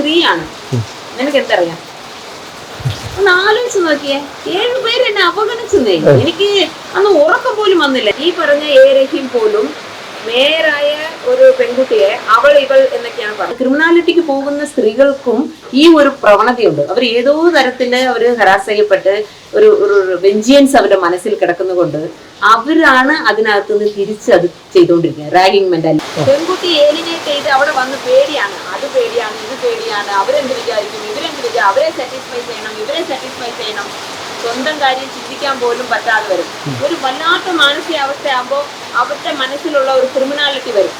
സ്ത്രീയാണ്. നിനക്ക് എന്തറിയാം ഒന്ന് ആലോചിച്ച് നോക്കിയേ. ഏഴ് പേര് എന്നെ അവഗണിച്ചെന്നേ. എനിക്ക് അന്ന് ഉറക്കം പോലും വന്നില്ല. ഈ പറഞ്ഞ എ രഹീം പോലും മേരായ ഒരു പെൺകുട്ടിയെ അവൾ ഇവൾ എന്നൊക്കെയാണ് പറഞ്ഞത്. ക്രിമിനാലിറ്റിക്ക് പോകുന്ന സ്ത്രീകൾക്കും ഈ ഒരു പ്രവണതയുണ്ട്. അവർ ഏതോ തരത്തിൽ അവർ ഹരാസ് ചെയ്യപ്പെട്ട് ഒരു ഒരു വെഞ്ചിയൻസ് അവരുടെ മനസ്സിൽ കിടക്കുന്നതുകൊണ്ട് അവരാണ് അതിനകത്ത് നിന്ന് തിരിച്ച് അത് ചെയ്തുകൊണ്ടിരിക്കുന്നത് റാഗിങ് മെന്റാലിറ്റി പെൺകുട്ടി ഏലിനേറ്റ് ചെയ്ത് അവിടെ വന്ന് പേടിയാണ്. അത് പേടിയാണ് ഇത് പേടിയാണ്. അവരെന്ത് വിചാരിക്കും? ഇവരെന്ത് വിചാരിക്കും അവരെ സാറ്റിസ്ഫൈ ചെയ്യണം ഇവരെ സാറ്റിസ്ഫൈ ചെയ്യണം. സ്വന്തം കാര്യം ചിന്തിക്കാൻ പോലും പറ്റാതെ വരും. ഒരു വല്ലാത്ത മാനസികാവസ്ഥയാകുമ്പോൾ അവരുടെ മനസ്സിലുള്ള ഒരു ക്രിമിനാലിറ്റി വരും.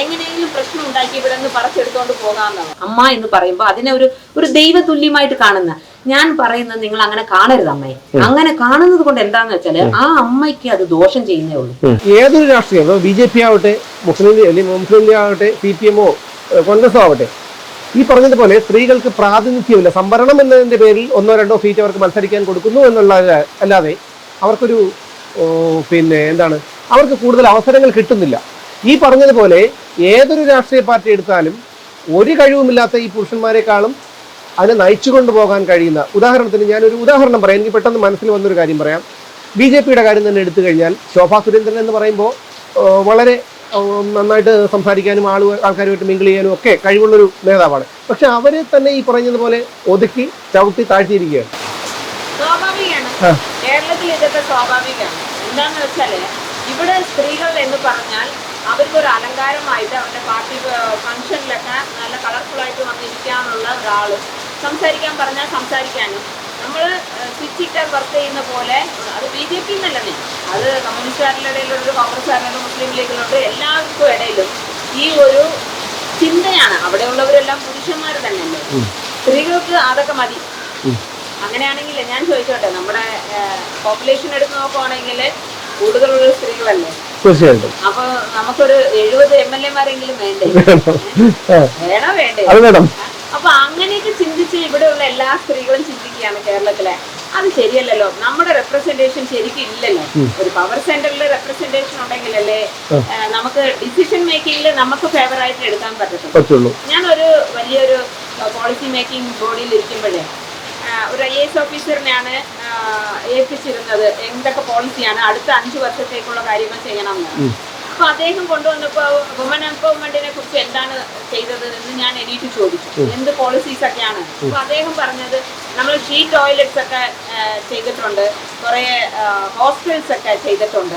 എങ്ങനെയെങ്കിലും പ്രശ്നം ഉണ്ടാക്കി ഇവിടെ നിന്ന് പറിച്ചെടുത്തോണ്ട് പോകാമെന്നാണ് അമ്മ എന്ന് പറയുമ്പോൾ അതിനെ ഒരു ഒരു ദൈവതുല്യമായിട്ട് കാണുന്ന ഞാൻ പറയുന്നത് നിങ്ങൾ അങ്ങനെ കാണരുത് അമ്മയെ അങ്ങനെ കാണുന്നത് കൊണ്ട് എന്താന്ന് വെച്ചാൽ ആ അമ്മയ്ക്ക് അത് ദോഷം ചെയ്യുന്നേ ഉള്ളൂ. ഏതൊരു രാഷ്ട്രീയം ബി ജെ പി ആവട്ടെ മുസ്ലിം ലീഗ് മുസ്ലിം ലീഗ് ആവട്ടെ സി പി എമ്മോ കോൺഗ്രസോ ആവട്ടെ ഈ പറഞ്ഞതുപോലെ സ്ത്രീകൾക്ക് പ്രാതിനിധ്യമില്ല. സംവരണം എന്നതിന്റെ പേരിൽ ഒന്നോ രണ്ടോ സീറ്റ് അവർക്ക് മത്സരിക്കാൻ കൊടുക്കുന്നു എന്നുള്ള അല്ലാതെ അവർക്കൊരു പിന്നെ എന്താണ് അവർക്ക് കൂടുതൽ അവസരങ്ങൾ കിട്ടുന്നില്ല. ഈ പറഞ്ഞതുപോലെ ഏതൊരു രാഷ്ട്രീയ പാർട്ടി എടുത്താലും ഒരു കഴിവുമില്ലാത്ത ഈ പുരുഷന്മാരെക്കാളും അതിനെ നയിച്ചു കൊണ്ടുപോകാൻ കഴിയുന്ന ഉദാഹരണത്തിന് ഞാനൊരു ഉദാഹരണം പറയാം. എനിക്ക് പെട്ടെന്ന് മനസ്സിൽ വന്നൊരു കാര്യം പറയാം. ബി ജെ പിയുടെ കാര്യം തന്നെ എടുത്തു കഴിഞ്ഞാൽ ശോഭാ സുരേന്ദ്രൻ എന്ന് പറയുമ്പോൾ വളരെ നന്നായിട്ട് സംസാരിക്കാനും ആളു ആൾക്കാരുമായിട്ട് മിങ്കിൾ ചെയ്യാനും ഒക്കെ കഴിവുള്ളൊരു നേതാവാണ്. പക്ഷെ അവരെ തന്നെ ഈ പറഞ്ഞതുപോലെ ഒതുക്കി ചവിട്ടി താഴ്ത്തിയിരിക്കുകയാണ്. കേരളത്തിൽ ഇതൊക്കെ സ്വാഭാവികമാണ്. എന്താന്ന് വെച്ചാൽ ഇവിടെ സ്ത്രീകൾ എന്ന് പറഞ്ഞാൽ അവർക്കൊരു അലങ്കാരമായിട്ട് അവരുടെ പാർട്ടി ഫംഗ്ഷനിലൊക്കെ നല്ല കളർഫുൾ ആയിട്ട് വന്നിരിക്കാനുള്ള ഒരാൾ സംസാരിക്കാൻ പറഞ്ഞാൽ സംസാരിക്കാനും. നമ്മൾ സ്വിച്ചിട്ട് വർക്ക് ചെയ്യുന്ന പോലെ അത് ബി ജെ പി എന്നല്ലേ അത് കമ്മ്യൂണിസ്റ്റുകാരുടെ ഇടയിലുണ്ട് കോൺഗ്രസ്സുകാരുടെ മുസ്ലിം ലീഗിലുണ്ട് എല്ലാവർക്കും ഇടയിലും. ഈ ഒരു ചിന്തയാണ് അവിടെയുള്ളവരെല്ലാം പുരുഷന്മാർ തന്നെയല്ലേ? സ്ത്രീകൾക്ക് അതൊക്കെ മതി. അങ്ങനെയാണെങ്കിൽ ഞാൻ ചോദിച്ചോട്ടെ നമ്മുടെ പോപ്പുലേഷൻ എടുത്ത് നോക്കുവാണെങ്കിൽ കൂടുതലുള്ള സ്ത്രീകളല്ലേ? തീർച്ചയായിട്ടും. അപ്പൊ നമുക്കൊരു എഴുപത് എം എൽ എമാരെങ്കിലും വേണ്ടേ? വേണോ. വേണ്ടേ? അത് വേണം. അപ്പൊ അങ്ങനെയൊക്കെ ചിന്തിച്ച് ഇവിടെയുള്ള എല്ലാ സ്ത്രീകളും ചിന്തിക്കുകയാണ് കേരളത്തിലെ. അത് ശരിയല്ലല്ലോ. നമ്മുടെ റെപ്രസെന്റേഷൻ ശരിക്കും ഇല്ലല്ലോ. ഒരു പവർ സെന്ററിൽ റെപ്രസെന്റേഷൻ ഉണ്ടെങ്കിലല്ലേ നമുക്ക് ഡിസിഷൻ മേക്കിംഗിൽ നമുക്ക് ഫേവർ ആയിട്ട് എടുക്കാൻ പറ്റത്തുള്ളൂ. ഞാനൊരു വലിയൊരു പോളിസി മേക്കിംഗ് ബോഡിയിൽ ഇരിക്കുമ്പോഴേ ഒരു ഐ എസ് ഓഫീസറിനെയാണ് ഏൽപ്പിച്ചിരുന്നത്. എന്തൊക്കെ പോളിസിയാണ് അടുത്ത അഞ്ചു വർഷത്തേക്കുള്ള കാര്യങ്ങൾ ചെയ്യണം എന്ന്. അപ്പൊ അദ്ദേഹം കൊണ്ടുവന്നപ്പോ വുമൻ എംപവർമെന്റിനെ കുറിച്ച് എന്താണ് ചെയ്തത് എന്ന് ഞാൻ എണീറ്റ് ചോദിച്ചു. എന്ത് പോളിസീസ് ഒക്കെയാണ്? അപ്പൊ അദ്ദേഹം പറഞ്ഞത് നമ്മൾ ഷീ ടോയ്ലറ്റ്സ് ഒക്കെ ചെയ്തിട്ടുണ്ട്. കുറെ ഹോസ്റ്റൽസ് ഒക്കെ ചെയ്തിട്ടുണ്ട്.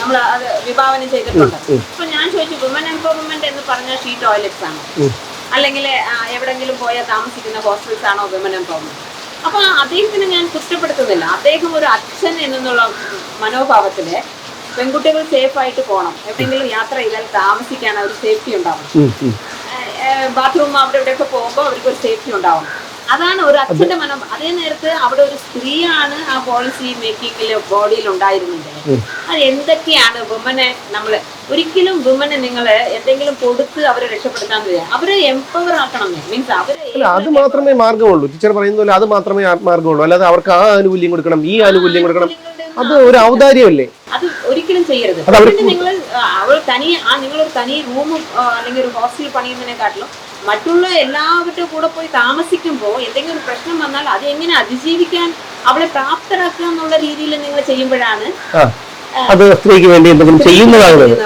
നമ്മൾ അത് വിഭാവനം ചെയ്തിട്ടുണ്ട്. അപ്പൊ ഞാൻ ചോദിച്ചു വുമൻ എംപവർമെന്റ് എന്ന് പറഞ്ഞ ഷീ ടോയ്ലറ്റ്സ് ആണ്? അല്ലെങ്കിൽ എവിടെങ്കിലും പോയാൽ താമസിക്കുന്ന ഹോസ്റ്റൽസ് ആണോ വിമൻ എംപവർമെന്റ് അപ്പൊ അദ്ദേഹത്തിന് ഞാൻ കുറ്റപ്പെടുത്തുന്നില്ല. അദ്ദേഹം ഒരു അച്ഛൻ എന്നുള്ള മനോഭാവത്തിൽ പെൺകുട്ടികൾ സേഫ് ആയിട്ട് പോകണം എവിടെയെങ്കിലും യാത്ര ചെയ്താൽ താമസിക്കാൻ അവർ സേഫ്റ്റി ഉണ്ടാവും. ബാത്റൂം അവിടെ ഇവിടെയൊക്കെ പോകുമ്പോൾ അവർക്ക് ഒരു സേഫ്റ്റി ഉണ്ടാവും. അതാണ് ഒരു അച്ഛന്റെ മനം അതേ നേരത്ത് അവിടെ ഒരു സ്ത്രീയാണ് ആ പോളിസി മേക്കിങ്ങിൽ ബോഡിയിൽ ഉണ്ടായിരുന്നത്. അത് എന്തൊക്കെയാണ് വുമനെ നമ്മൾ ഒരിക്കലും വുമനെ നിങ്ങൾ എന്തെങ്കിലും കൊടുത്ത് അവരെ രക്ഷപ്പെടുത്താൻ അവരെ എംപവർ ആക്കണം മീൻസ് അവരെ അത് മാത്രമേ മാർഗമുള്ളൂ ടീച്ചർ പറയുന്ന പോലെ അത് മാത്രമേ മാർഗമുള്ളൂ അല്ലാതെ അവർക്ക് ആ ആനുകൂല്യം കൊടുക്കണം ഈ ആനുകൂല്യം കൊടുക്കണം. അത് ഒരു ഔദാര്യമല്ലേ? അത് ഒരിക്കലും ചെയ്യരുത്. നിങ്ങൾ അവൾ തനി ആ നിങ്ങളൊരു തനി റൂം അല്ലെങ്കിൽ ഒരു ഹോസ്റ്റലിൽ പണിയുന്നതിനെക്കാട്ടിലും മറ്റുള്ള എല്ലാവരുടെ കൂടെ പോയി താമസിക്കുമ്പോൾ എന്തെങ്കിലും പ്രശ്നം വന്നാൽ അത് എങ്ങനെ അതിജീവിക്കാൻ അവളെ പ്രാപ്തരാക്കുക എന്നുള്ള രീതിയിൽ നിങ്ങൾ ചെയ്യുമ്പോഴാണ് അത് സ്ത്രീക്ക് വേണ്ടി എന്തെങ്കിലും ചെയ്യുന്നതാകുന്നത്.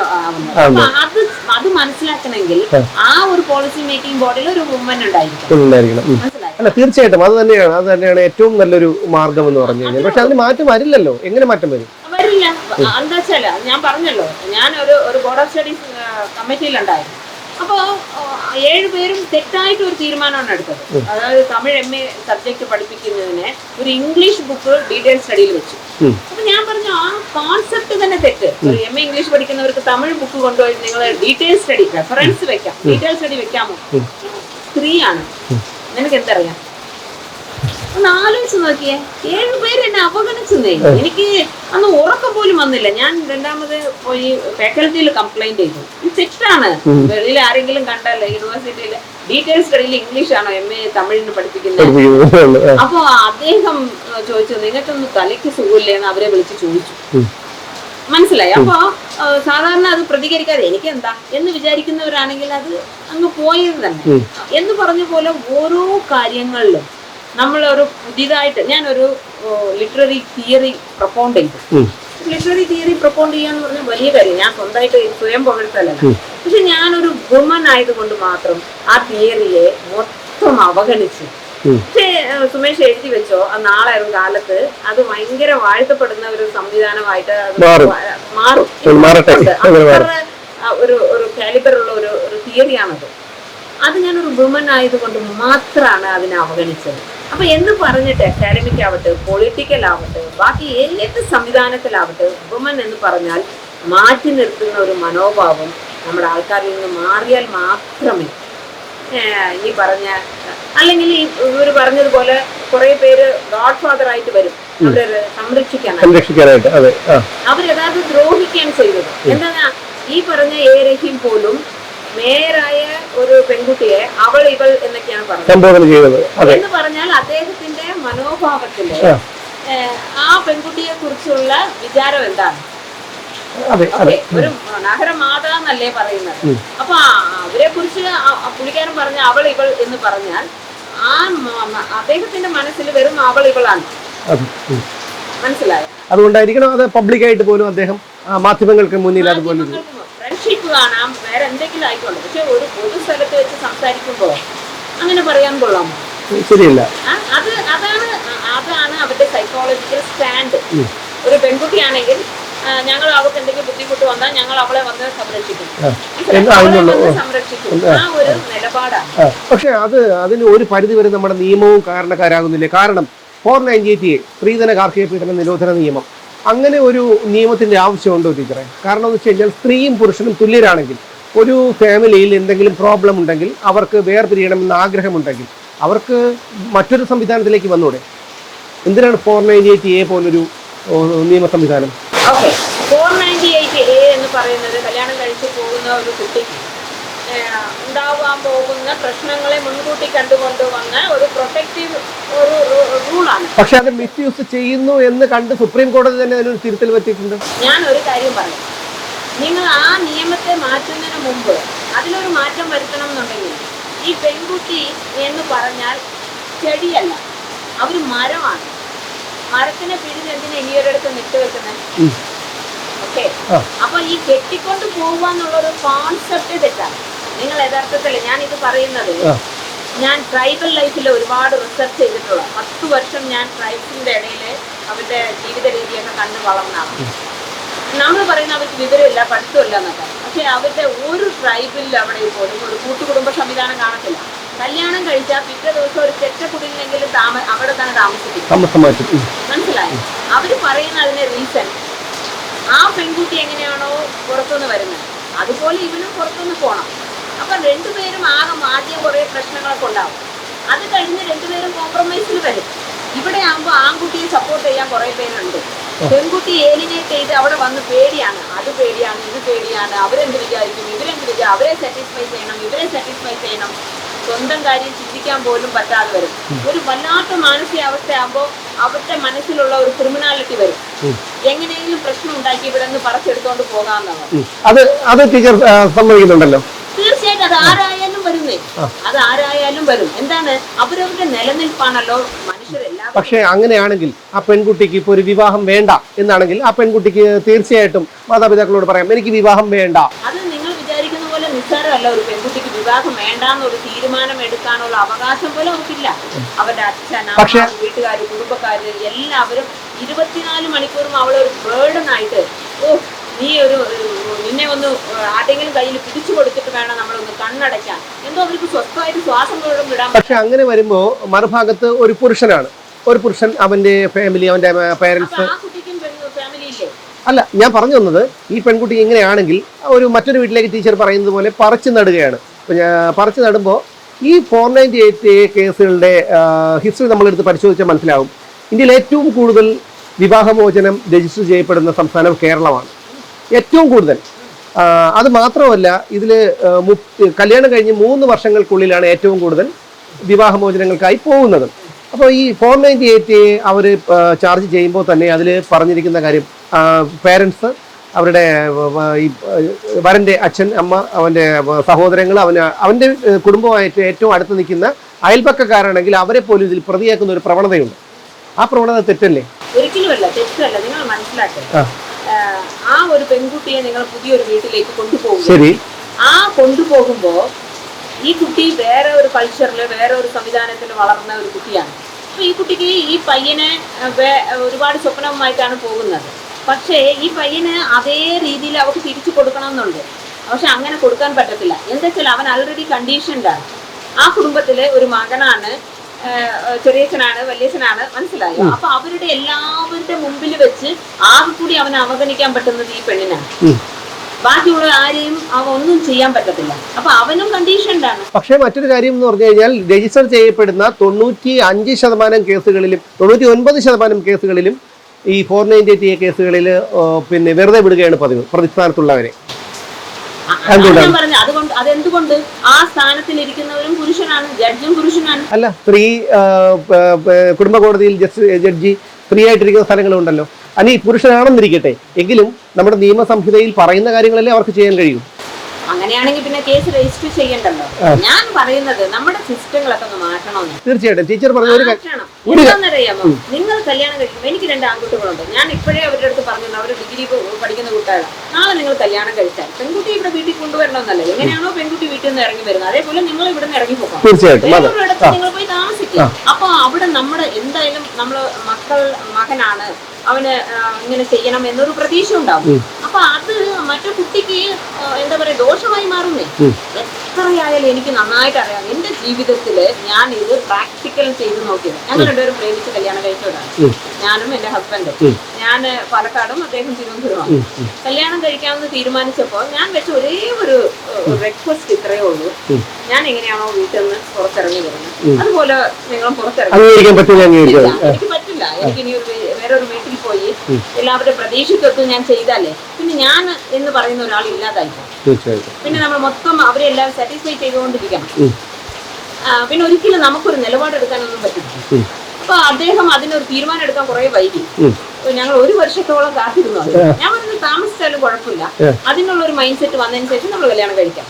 അത് മനസ്സിലാക്കണമെങ്കിൽ ആ. ഒരു പോളിസി മേക്കിംഗ് ബോർഡിൽ ഒരു വുമൻ ഉണ്ടായിരിക്കും ഉണ്ടായിരിക്കണം. അല്ല തീർച്ചയായിട്ടും അത് തന്നെയാണ് അത് തന്നെയാണ് ഏറ്റവും നല്ലൊരു മാർഗം എന്ന് പറഞ്ഞു കഴിഞ്ഞാൽ. പക്ഷെ അതിന് മാറ്റം വരില്ലല്ലോ. എങ്ങനെ മാറ്റം വരും? വരില്ല. എന്താ വെച്ചാൽ ഞാൻ പറഞ്ഞല്ലോ ഞാൻ ഒരു ഒരു ബോർഡ് ഓഫ് സ്റ്റഡീസ് കമ്മിറ്റിയിലുണ്ടായിരുന്നു അപ്പോൾ ഏഴ് പേരും തെറ്റായിട്ട് ഒരു തീരുമാനമാണ് എടുത്തത്. അതായത് തമിഴ് എം എ സബ്ജക്ട് പഠിപ്പിക്കുന്നതിനെ ഒരു ഇംഗ്ലീഷ് ബുക്ക് ഡീറ്റെയിൽ സ്റ്റഡിയിൽ വെച്ചു. അപ്പൊ ഞാൻ പറഞ്ഞു ആ കോൺസെപ്റ്റ് തന്നെ തെറ്റ്. ഒരു എം എ ഇംഗ്ലീഷ് പഠിക്കുന്നവർക്ക് തമിഴ് ബുക്ക് കൊണ്ടുപോയി നിങ്ങൾ ഡീറ്റെയിൽ സ്റ്റഡി റെഫറൻസ് വെക്കാം. ഡീറ്റെയിൽ സ്റ്റഡി വെക്കാമോ? സ്ത്രീയാണ്. നിനക്ക് എന്തറിയാം? ഒന്ന് ആലോചിച്ച് നോക്കിയേ. ഏഴ് പേര് എന്നെ അവഗണിച്ചെന്നേ. എനിക്ക് അന്ന് ഉറക്കം പോലും വന്നില്ല. ഞാൻ രണ്ടാമത് പോയി ഫാക്കൽറ്റിയിൽ കംപ്ലൈന്റ് ചെയ്തു. ഇത് തെറ്റാണ്. വെളിയിൽ ആരെങ്കിലും കണ്ടല്ലേ യൂണിവേഴ്സിറ്റിയിൽ ഡീറ്റെയിൽസ് സ്റ്റഡിയിൽ ഇംഗ്ലീഷ് ആണോ? എം എ തമിഴിന് പഠിപ്പിക്കുന്നത്. അപ്പൊ അദ്ദേഹം ചോദിച്ചു നിങ്ങൾക്കൊന്ന് തലയ്ക്ക് സുഖമില്ലേ? എന്ന് അവരെ വിളിച്ച് ചോദിച്ചു. മനസ്സിലായി? അപ്പൊ സാധാരണ അത് പ്രതികരിക്കാതെ എനിക്ക് എന്താ എന്ന് വിചാരിക്കുന്നവരാണെങ്കിൽ അത് അങ്ങ് പോയത് തന്നെ. എന്ന് പറഞ്ഞ പോലെ ഓരോ കാര്യങ്ങളിലും നമ്മൾ ഒരു പുതിയതായിട്ട് ഞാനൊരു ലിറ്റററി തിയറി പ്രപ്പോണ്ട് ചെയ്തു. ലിറ്റററി തിയറി പ്രപ്പോണ്ട് ചെയ്യാന്ന് പറഞ്ഞാൽ വലിയ കാര്യം. ഞാൻ സ്വന്തമായിട്ട് സ്വയം പുകഴ്ത്തലല്ല ഉം. പക്ഷെ ഞാനൊരു വുമൺ ആയതുകൊണ്ട് മാത്രം ആ തിയറിയെ മൊത്തം അവഗണിച്ച്. പക്ഷേ സുമേഷ് എഴുതി വെച്ചോ ആ നാളെ ഒരു കാലത്ത് അത് ഭയങ്കര വാഴ്ത്തപ്പെടുന്ന ഒരു സംവിധാനമായിട്ട് അത് മാറും. ഒരു ഒരു കാലിബർ ഉള്ള ഒരു ഒരു തിയറിയാണത് അത് ഞാനൊരു വുമൺ ആയതുകൊണ്ട് മാത്രമാണ് അതിനെ അവഗണിച്ചത്. അപ്പൊ എന്ന് പറഞ്ഞിട്ട് അക്കാഡമിക് ആവട്ടെ പൊളിറ്റിക്കൽ ആവട്ടെ ബാക്കി ഏത് സംവിധാനത്തിലാവട്ടെ വുമൺ എന്ന് പറഞ്ഞാൽ മാറ്റി നിർത്തുന്ന ഒരു മനോഭാവം നമ്മുടെ ആൾക്കാരിൽ നിന്ന് മാറിയാൽ മാത്രമേ ഈ പറഞ്ഞ അല്ലെങ്കിൽ ഈ ഇവർ പറഞ്ഞതുപോലെ കുറെ പേര് ഗോഡ് ഫാദർ ആയിട്ട് വരും. അവരെ സംരക്ഷിക്കാനായി സംരക്ഷിക്കാനായിട്ട്. അതെ ദ്രോഹിക്കാൻ ചെയ്തത്. എന്താ ഈ പറഞ്ഞ ഏ രഹീം പോലും മേയറായ ഒരു പെൺകുട്ടിയെ അവൾ ഇവൾ എന്നൊക്കെയാണ് പറഞ്ഞത്. എന്ന് പറഞ്ഞാൽ അദ്ദേഹത്തിന്റെ മനോഭാവത്തിൽ ആ. പെൺകുട്ടിയെ കുറിച്ചുള്ള വിചാരം എന്താണ്? ഒരു നഗരമാത എന്നല്ലേ പറയുന്നത്. അപ്പൊ അവരെ കുറിച്ച് പുള്ളിക്കാരൻ പറഞ്ഞ അവൾ ഇവൾ എന്ന് പറഞ്ഞാൽ ആ അദ്ദേഹത്തിന്റെ മനസ്സിൽ വെറും അവൾ ഇവളാണ്. മനസ്സിലായോ? അതുകൊണ്ടായിരിക്കണം അത് പബ്ലിക്കായിട്ട് പോലും അദ്ദേഹം മാധ്യമങ്ങൾക്ക് മുന്നിൽ അതുപോലെ ഫ്രണ്ട്ഷിപ്പ് കാണാം വേറെ എന്തെങ്കിലും ആയിക്കോട്ടെ. പക്ഷെ ഒരു പൊതു സ്ഥലത്ത് വെച്ച് സംസാരിക്കുമ്പോ അങ്ങനെ പറയാൻ കൊള്ളാമോ ശരിയല്ല. അത് അതാണ് അതാണ് അവരുടെ സൈക്കോളജിക്കൽ സ്റ്റാൻഡ് ഒരു പെൺകുട്ടിയാണെങ്കിൽ ഞങ്ങൾ അവൾക്ക് എന്തെങ്കിലും ബുദ്ധിമുട്ട് വന്നാൽ ഞങ്ങൾ അവളെ വന്ന് സംരക്ഷിക്കും. ആ. ഒരു നിലപാടാണ്. പക്ഷെ അത് അതിന് ഒരു പരിധി വരെ നമ്മുടെ നിയമവും കാരണക്കാരാകുന്നില്ലേ? കാരണം ഫോർ നയന്റി എ സ്ത്രീധന കാർഷിക പീഡന നിരോധന നിയമം. അങ്ങനെ ഒരു നിയമത്തിന്റെ ആവശ്യമുണ്ടോ ടീച്ചറെ? കാരണം എന്ന് വെച്ച് കഴിഞ്ഞാൽ സ്ത്രീയും പുരുഷനും തുല്യരാണെങ്കിൽ ഒരു ഫാമിലിയിൽ എന്തെങ്കിലും പ്രോബ്ലം ഉണ്ടെങ്കിൽ അവർക്ക് വേർപിരിയണമെന്ന് ആഗ്രഹമുണ്ടെങ്കിൽ അവർക്ക് മറ്റൊരു സംവിധാനത്തിലേക്ക് വന്നൂടെ? എന്തിനാണ് ഫോർ നയന്റി എയ്റ്റ് എ പോലൊരു നിയമ സംവിധാനം? Okay four ninety eight A എന്ന് പറയുന്നത് കല്യാണം കഴിച്ച് പോകുന്ന ഒരു കുട്ടിക്ക് ഉണ്ടാവാൻ പോകുന്ന പ്രശ്നങ്ങളെ മുൻകൂട്ടി കണ്ടുകൊണ്ട് വന്ന ഒരു പ്രൊട്ടക്റ്റീവ് ഒരു റൂളാണ്. പക്ഷെ അത് മിസ്യൂസ് ചെയ്യുന്നു എന്ന് കണ്ട് സുപ്രീം കോടതി തന്നെ അതിനൊരു തിരുത്തൽ പറ്റിയിട്ടുണ്ട്. ഞാൻ ഒരു കാര്യം പറയാം. നിങ്ങൾ ആ നിയമത്തെ മാറ്റുന്നതിന് മുമ്പ് അതിലൊരു മാറ്റം വരുത്തണം എന്നുണ്ടെങ്കിൽ ഈ പെൺകുട്ടി എന്ന് പറഞ്ഞാൽ ചെടിയല്ല അവർ മരമാണ്. മരത്തിനെ ഒരിടത്ത് നിട്ട് വെക്കുന്നത് ഉം. ഓക്കെ? അപ്പൊ ഈ കെട്ടിക്കൊണ്ട് പോകുക എന്നുള്ളൊരു കോൺസെപ്റ്റ് തെറ്റാണ്. നിങ്ങൾ യഥാർത്ഥത്തിൽ ഞാൻ ഇത് പറയുന്നത് ഞാൻ ട്രൈബൽ ലൈഫിൽ ഒരുപാട് റിസർച്ച് ചെയ്തിട്ടുള്ള പത്ത് വർഷം ഞാൻ ട്രൈബ്സിന്റെ ഇടയിൽ അവരുടെ ജീവിത രീതിയൊക്കെ കണ്ട് വളർന്നാണ് നമ്മൾ പറയുന്ന അവർക്ക് വിവരമില്ല പഠിത്തമില്ല എന്നൊക്കെ. പക്ഷെ അവരുടെ ഒരു ട്രൈബിൽ അവിടെ പോലും ഒരു കൂട്ടുകുടുംബ സംവിധാനം കാണത്തില്ല. കല്യാണം കഴിച്ചാൽ പിറ്റേ ദിവസം ഒരു ചെറ്റക്കുടിലെങ്കിലും താമ അവിടെ തന്നെ താമസിക്കും. മനസ്സിലായി? അവർ പറയുന്ന അതിന്റെ റീസൺ ആ പെൺകുട്ടി എങ്ങനെയാണോ പുറത്തുനിന്ന് വരുന്നത്? അതുപോലെ ഇവനും പുറത്തുനിന്ന് പോണം. അപ്പൊ രണ്ടുപേരും ആകെ ആദ്യം കുറെ പ്രശ്നങ്ങളൊക്കെ ഉണ്ടാവും. അത് കഴിഞ്ഞ് രണ്ടുപേരും കോംപ്രമൈസിൽ വരും. ഇവിടെ ആകുമ്പോൾ ആൺകുട്ടിയെ സപ്പോർട്ട് ചെയ്യാൻ കുറെ പേരുണ്ട്. പെൺകുട്ടി ഏലിനേറ്റ് ചെയ്ത് അവിടെ വന്ന് പേടിയാണ്. അത് പേടിയാണ് ഇത് പേടിയാണ്. അവരെന്ത് വിചാരിക്കും? ഇവരെന്ത് വിചാരിക്കും അവരെ സാറ്റിസ്ഫൈ ചെയ്യണം ഇവരെ സാറ്റിസ്ഫൈ ചെയ്യണം. സ്വന്തം കാര്യം ചിന്തിക്കാൻ പോലും പറ്റാതെ വരും. ഒരു വല്ലാത്ത മാനസികാവസ്ഥയാകുമ്പോൾ അവരുടെ മനസ്സിലുള്ള ഒരു ക്രിമിനാലിറ്റി വരും. എങ്ങനെയെങ്കിലും പ്രശ്നം ഉണ്ടാക്കി ഇവിടെ നിന്ന് പറിച്ചെടുത്തോണ്ട് പോകാമെന്നാണ്. അത് അത് ടീച്ചർ സമ്മതിക്കുന്നുണ്ടല്ലോ. തീർച്ചയായിട്ടും അത് ആരായാലും വരുന്നേ അത് ആരായാലും വരും. എന്താണ്? അവരവരുടെ നിലനിൽപ്പാണല്ലോ മനുഷ്യരെല്ലാം പക്ഷേ അങ്ങനെയാണെങ്കിൽ ആ പെൺകുട്ടിക്ക് ഇപ്പോൾ ഒരു വിവാഹം വേണ്ട എന്നാണെങ്കിൽ ആ പെൺകുട്ടിക്ക് തീർച്ചയായിട്ടും മാതാപിതാക്കളോട് പറയാം എനിക്ക് വിവാഹം വേണ്ട. അത് നിങ്ങൾ വിചാരിക്കുന്ന പോലെ നിസ്സാരമല്ല. ഒരു പെൺകുട്ടിക്ക് വിവാഹം വേണ്ട എന്നൊരു തീരുമാനം എടുക്കാനുള്ള അവകാശം പോലും അവർക്കില്ല. അവരുടെ അച്ഛൻ പക്ഷേ- വീട്ടുകാർ കുടുംബക്കാര് എല്ലാവരും ഇരുപത്തിനാല് മണിക്കൂറും അവളൊരു ആയിട്ട് ഓ നീ ഒരു നിന്നെ ഒന്ന് ആരുടെങ്കിലും കയ്യിൽ പിടിച്ചു കൊടുത്തിട്ട് വേണം നമ്മളൊന്ന് കണ്ണടയ്ക്കാൻ. എന്തോ അവർക്ക് സ്വസ്ഥമായിട്ട് ശ്വാസം പോലും വിടാൻ പക്ഷെ അങ്ങനെ വരുമ്പോൾ മറുഭാഗത്ത് ഒരു പുരുഷനാണ്. ഒരു പുരുഷൻ അവന്റെ ഫാമിലി അവന്റെ പേരൻസ് അല്ല ഞാൻ പറഞ്ഞു തന്നത് ഈ പെൺകുട്ടി ഇങ്ങനെയാണെങ്കിൽ ഒരു മറ്റൊരു വീട്ടിലേക്ക് ടീച്ചർ പറയുന്നത് പോലെ പറിച്ചു നടുകയാണ്. പറിച്ചു നടുമ്പോൾ ഈ ഫോർ നയന്റി എയ്റ്റ് കേസുകളുടെ ഹിസ്റ്ററി നമ്മളെടുത്ത് പരിശോധിച്ചാൽ മനസ്സിലാവും. ഇന്ത്യയിൽ ഏറ്റവും കൂടുതൽ വിവാഹമോചനം രജിസ്റ്റർ ചെയ്യപ്പെടുന്ന സംസ്ഥാനം കേരളമാണ്. ഏറ്റവും കൂടുതൽ. അത് മാത്രമല്ല ഇതിൽ കല്യാണം കഴിഞ്ഞ് മൂന്ന് വർഷങ്ങൾക്കുള്ളിലാണ് ഏറ്റവും കൂടുതൽ വിവാഹമോചനങ്ങൾക്കായി പോകുന്നത്. അപ്പോൾ ഈ ഫോർ നയന്റി എയ്റ്റ് അവർ ചാർജ് ചെയ്യുമ്പോൾ തന്നെ അതിൽ പറഞ്ഞിരിക്കുന്ന കാര്യം പേരൻസ് അവരുടെ ഈ വരന്റെ അച്ഛൻ അമ്മ അവന്റെ സഹോദരങ്ങൾ അവന് അവന്റെ കുടുംബമായിട്ട് ഏറ്റവും അടുത്ത് നിൽക്കുന്ന അയൽപക്കക്കാരാണെങ്കിൽ അവരെ പോലും ഇതിൽ പ്രതിയാക്കുന്ന ഒരു പ്രവണതയുണ്ട്. ആ പ്രവണത തെറ്റല്ലേ? ഒരിക്കലുമല്ല തെറ്റല്ല. നിങ്ങൾ മനസ്സിലാക്കുക ആ. ഒരു പെൺകുട്ടിയെ നിങ്ങൾ പുതിയൊരു വീട്ടിലേക്ക് കൊണ്ടുപോകും ശരി. ആ കൊണ്ടുപോകുമ്പോ ഈ കുട്ടി വേറെ ഒരു കൾച്ചറിൽ വേറെ ഒരു സംവിധാനത്തിൽ വളർന്ന ഒരു കുട്ടിയാണ്. അപ്പൊ ഈ കുട്ടിക്ക് ഈ പയ്യനെ ഒരുപാട് സ്വപ്നവുമായിട്ടാണ് പോകുന്നത്. പക്ഷേ ഈ പയ്യന് അതേ രീതിയിൽ അവർക്ക് തിരിച്ചു കൊടുക്കണം എന്നുണ്ട് പക്ഷെ അങ്ങനെ കൊടുക്കാൻ പറ്റത്തില്ല. എന്താ വെച്ചാൽ അവൻ ആൾറെഡി കണ്ടീഷൻഡാണ് ആ കുടുംബത്തിലെ ഒരു മകനാണ് ചെറിയച്ഛനാണ് വലിയച്ഛനാണ് മനസ്സിലായോ? അപ്പൊ അവരുടെ എല്ലാവരുടെ മുമ്പിൽ വെച്ച് ആകെ കൂടി അവനെ അവഗണിക്കാൻ പറ്റുന്നത് ഈ പെണ്ണിനാണ്. ബാക്കിയുള്ള ആരെയും അവ ഒന്നും ചെയ്യാൻ പറ്റത്തില്ല. അപ്പൊ അവനും കണ്ടീഷൻഡാണ് പക്ഷേ മറ്റൊരു കാര്യം എന്ന് പറഞ്ഞു കഴിഞ്ഞാൽ രജിസ്റ്റർ ചെയ്യപ്പെടുന്ന തൊണ്ണൂറ്റി അഞ്ച് ശതമാനം കേസുകളിലും തൊണ്ണൂറ്റി ഒൻപത് ശതമാനം കേസുകളിലും ഈ ഫോർ നയന്റി എയ്റ്റ് കേസുകളിൽ പിന്നെ വെറുതെ വിടുകയാണ് പതിവ് പ്രതിസ്ഥാനത്തുള്ളവരെ. അതുകൊണ്ട് ആ സ്ഥാനത്തിൽ ഇരിക്കുന്നവരും പുരുഷനാണ് ജഡ്ജും പുരുഷനാണ്. അല്ല സ്ത്രീ കുടുംബ കോടതിയിൽ ജഡ്ജി സ്ത്രീ ആയിട്ടിരിക്കുന്ന സ്ഥലങ്ങളുണ്ടല്ലോ. അനി പുരുഷനാണെന്നിരിക്കട്ടെ എങ്കിലും നമ്മുടെ നിയമസംഹിതയിൽ പറയുന്ന കാര്യങ്ങളല്ലേ അവർക്ക് ചെയ്യാൻ കഴിയും. അങ്ങനെയാണെങ്കിൽ പിന്നെ കേസ് രജിസ്റ്റർ ചെയ്യണ്ടല്ലോ. ഞാൻ പറയുന്നത് നമ്മുടെ സിസ്റ്റങ്ങളൊക്കെ ഒന്ന് മാറ്റണമെന്ന് തീർച്ചയായിട്ടും. ടീച്ചർ പറഞ്ഞ ഒരു എന്താണെന്നറിയാമോ നിങ്ങൾ കല്യാണം കഴിക്കും എനിക്ക് രണ്ട് ആൺകുട്ടികളുണ്ട്. ഞാൻ ഇപ്പോഴേ അവരുടെ അടുത്ത് പറഞ്ഞു അവർ ഡിഗ്രി പഠിക്കുന്ന കുട്ടികളാണ് നാളെ നിങ്ങൾ കല്യാണം കഴിച്ചാൽ പെൺകുട്ടി ഇവിടെ വീട്ടിൽ കൊണ്ടുവരണമെന്നല്ല. എങ്ങനെയാണോ പെൺകുട്ടി വീട്ടിൽ നിന്ന് ഇറങ്ങി വരുന്നത്. അതേപോലെ നിങ്ങൾ ഇവിടെ നിന്ന് ഇറങ്ങി പോകാം. തീർച്ചയായിട്ടും. നിങ്ങൾ പോയി താമസിക്കും അപ്പൊ അവിടെ നമ്മുടെ എന്തായാലും നമ്മൾ മക്കൾ മകനാണ്. അവന് ഇങ്ങനെ ചെയ്യണം എന്നൊരു പ്രതീക്ഷ ഉണ്ടാവും. അപ്പൊ അത് മറ്റു കുട്ടിക്ക് എന്താ പറയാ ദോഷമായി മാറുന്നേ. എത്രയായാലും എനിക്ക് നന്നായിട്ട് അറിയാം. എന്റെ ജീവിതത്തിൽ ഞാൻ ഇത് പ്രാക്ടിക്കൽ ചെയ്ത് നോക്കിയത്. ഞങ്ങൾ രണ്ടുപേരും പ്രേമിച്ച് കല്യാണം കഴിച്ചവരാണ്. ഞാനും എന്റെ ഹസ്ബൻഡും ഞാൻ ഞാൻ പാലക്കാടും അദ്ദേഹം തിരുവനന്തപുരമാണ്. കല്യാണം കഴിക്കാമെന്ന് തീരുമാനിച്ചപ്പോൾ ഞാൻ വെച്ച ഒരേ ഒരു റിക്വസ്റ്റ് ഇത്രയേ ഉള്ളൂ. ഞാൻ എങ്ങനെയാണോ വീട്ടിൽ നിന്ന് പുറത്തിറങ്ങി വരുന്നത്. അതുപോലെ നിങ്ങൾ പുറത്തിറങ്ങി. പറ്റില്ല എനിക്ക് പറ്റില്ല. എനിക്ക് ഇനി ഒരു വേറൊരു വേറെ ഒരു വീട്ടിൽ പോയി എല്ലാവരുടെ പ്രതീക്ഷിച്ചൊക്കെ ഞാൻ ചെയ്താലേ. പിന്നെ ഞാൻ എന്ന് പറയുന്ന ഒരാൾ ഇല്ലാതായി പിന്നെ നമ്മൾ മൊത്തം അവരെ എല്ലാവരും സാറ്റിസ്ഫൈ ചെയ്തുകൊണ്ടിരിക്കണം. പിന്നെ ഒരിക്കലും നമുക്കൊരു നിലപാടെടുക്കാനൊന്നും പറ്റില്ല. അപ്പൊ അദ്ദേഹം അതിനൊരു തീരുമാനം എടുക്കാൻ കുറെ വൈകി. ഞങ്ങൾ ഒരു വർഷത്തോളം കാത്തിരുന്നു. ഞാൻ പറഞ്ഞു താമസിച്ചാലും കുഴപ്പമില്ല. അതിനുള്ള ഒരു മൈൻഡ് സെറ്റ് വന്നതിന് ശേഷം നമ്മൾ കല്യാണം കഴിക്കാം.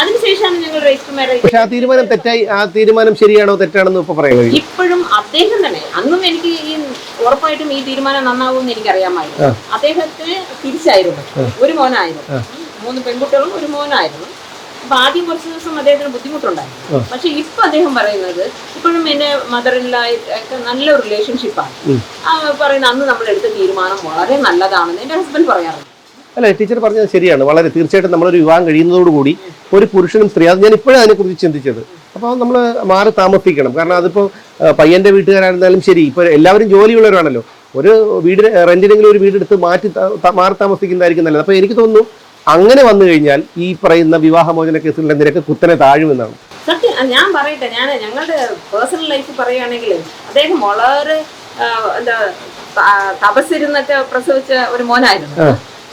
അതിനുശേഷമാണ് ഞങ്ങൾ രജിസ്റ്റർ മാരേജ് പക്ഷെ ആ തീരുമാനം തെറ്റായി ആ തീരുമാനം ശരിയാണോ തെറ്റാണെന്ന് ഇപ്പൊ പറയാൻ കഴിയും. ഇപ്പോഴും അദ്ദേഹം തന്നെ അന്നും എനിക്ക് ഈ ഉറപ്പായിട്ടും ഈ തീരുമാനം നന്നാവുമെന്ന് എനിക്കറിയാമായിരുന്നു. അദ്ദേഹത്തിന് തിരിച്ചായിരുന്നു. ഒരു മോനായിരുന്നു. മൂന്ന് പെൺകുട്ടികളും ഒരു മോനായിരുന്നു. അപ്പൊ ആദ്യം കുറച്ച് ദിവസം അദ്ദേഹത്തിന് ബുദ്ധിമുട്ടുണ്ടായിരുന്നു. പക്ഷെ ഇപ്പൊ അദ്ദേഹം പറയുന്നത് ഇപ്പോഴും എന്റെ മദർ ഇല്ലായിട്ട് നല്ല റിലേഷൻഷിപ്പാണ് പറയുന്ന അന്ന് നമ്മൾ എടുത്ത തീരുമാനം വളരെ നല്ലതാണെന്ന് എന്റെ ഹസ്ബൻഡ് പറയാറുണ്ട്. അല്ല ടീച്ചർ പറഞ്ഞത് ശരിയാണ്. വളരെ തീർച്ചയായിട്ടും നമ്മളൊരു വിവാഹം കഴിയുന്നതോടുകൂടി ഒരു പുരുഷനും സ്ത്രീ അത് ഞാൻ ഇപ്പോഴും അതിനെക്കുറിച്ച് ചിന്തിച്ചത്. അപ്പോൾ നമ്മൾ മാറി താമസിക്കണം. കാരണം അതിപ്പോൾ പയ്യന്റെ വീട്ടുകാരായിരുന്നാലും ശരി ഇപ്പോൾ എല്ലാവരും ജോലിയുള്ളവരാണല്ലോ. ഒരു വീട് റെന്റിനെങ്കിലും ഒരു വീടെടുത്ത് മാറ്റി മാറി താമസിക്കുന്നതായിരിക്കും നല്ലത്. അപ്പോൾ എനിക്ക് തോന്നുന്നു അങ്ങനെ വന്നു കഴിഞ്ഞാൽ ഈ പറയുന്ന വിവാഹമോചന കേസുകളുടെ നിരക്ക് കുത്തനെ താഴുമെന്നാണ്. സത്യം ഞാൻ പറയട്ടെ ഞാൻ ഞങ്ങളുടെ പേഴ്സണൽ ലൈഫ് പറയുകയാണെങ്കിൽ അദ്ദേഹം വളരെ എന്താ തപസ്സിരുന്നൊക്കെ പ്രസവിച്ച ഒരു മോനായിരുന്നു.